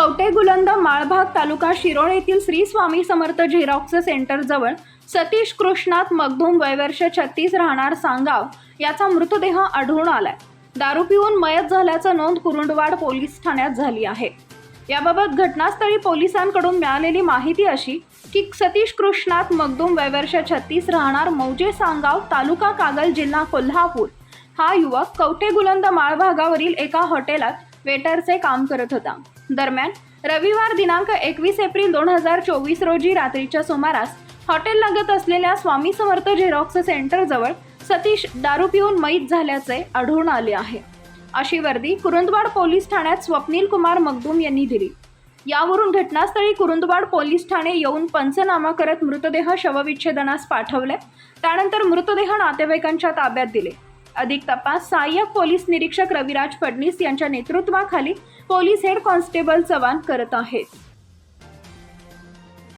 कवटे गुलंद माळभाग तालुका शिरोळ येथील Shri Swami Samarth xerox centre जवळ सतीश कृष्णात मगधूम वयवर्ष छत्तीस राहणार सांगाव याचा मृतदेह आढळून आलाय. दारू पिऊन मयत झाल्याचं नोंद कुरुंडवाड पोलीस ठाण्यात झाली आहे. याबाबत घटनास्थळी पोलिसांकडून मिळालेली माहिती अशी की सतीश कृष्णात मगदूम वयवर्ष छत्तीस राहणार मौजे सांगाव तालुका कागल जिल्हा कोल्हापूर. हा युवक कवटे गुलंद माळभागावरील एका हॉटेलात वेटरचे काम करत होता. दरम्यान रविवार दिनांक एकवीस एप्रिल दोन हजार चोवीस रोजी रात्रीच्या सुमारास हॉटेल लगत असलेल्या स्वामी समर्थ झेरॉक्स सेंटर जवळ सतीश दारू पिऊन मयत झाल्याचे आढळून आले आहे. अशी वर्दी कुरुंदवाड पोलीस ठाण्यात स्वप्नील कुमार मगदूम यांनी दिली. यावरून घटनास्थळी कुरुंदवाड पोलीस ठाणे येऊन पंचनामा करत मृतदेह शवविच्छेदनास पाठवले. त्यानंतर मृतदेह नातेवाईकांच्या ताब्यात दिले. अधिक तपास. सहाय्यक पोलीस निरीक्षक रविराज फडणीस यांच्या नेतृत्वाखाली पोलीस हेड कॉन्स्टेबल चव्हाण करत आहेत.